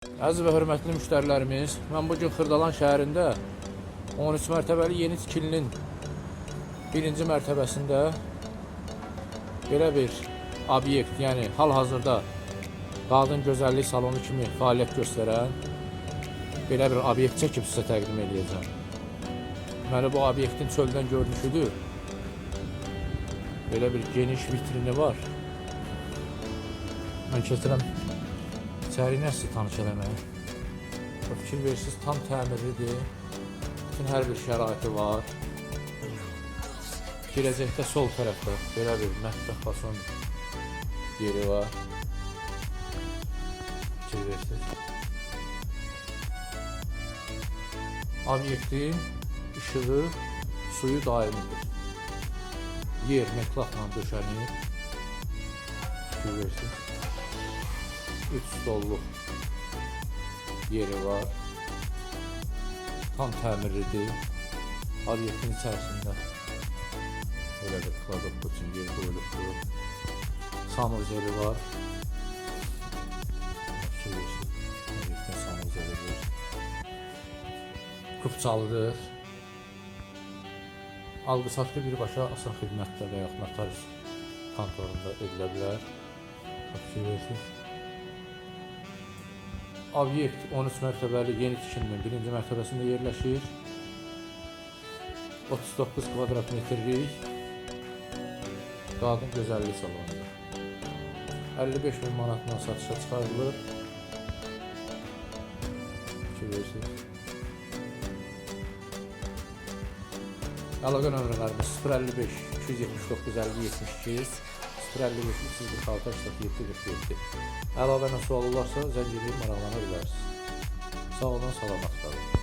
Əziz və hörmətli müştərilərimiz, mən bu gün Xırdalan şəhərində 13 mərtəbəli yeni tikilinin birinci mərtəbəsində belə bir obyekt, yəni hal-hazırda qadın gözəllik salonu kimi fəaliyyət göstərən belə bir obyekt çəkib sizə təqdim edəcəm. Deməli bu obyektin çöldən görünüşüdür. Belə bir geniş vitrini var. Mən keçirəm İçəri nə sizi tanış eləməyə. Fikir verirsiniz, tam təmirlidir. Bütün hər bir şəraiti var. Girəcəkdə sol tərəfdə belə bir mətbəx fason yeri var. Fikir verirsiniz. Obyektin işığı, suyu daimidir. Yer metlaqla döşənir. Fikir verirsiniz. 3 stolluq yeri var. Tam təmirlidir. Obyektin içərisində belə bir kladok üçün yer qoyulubdur. Sanuzeli var. Obyektin sanuzelidir. Kupçalıdır. Alqı-satqı birbaşa asıl xidmətdə və yaxud notarius kontorunda edilə bilər. Fikirləşir. Obyekt 13 mərtəbəli yeni tikilinin birinci mərtəbəsində yerləşir. 39 kvadrat metrlik qadın gözəllik salonudur. 55 bin manatdan satışa çıxarılır. Fikirləşir. Əlaqə nömrələrimiz 055 279 50 72 055 346 87 47 Əlavə nə sual olarsa zəng edib maraqlana bilərsiniz. Sağ olun, salamat qalın.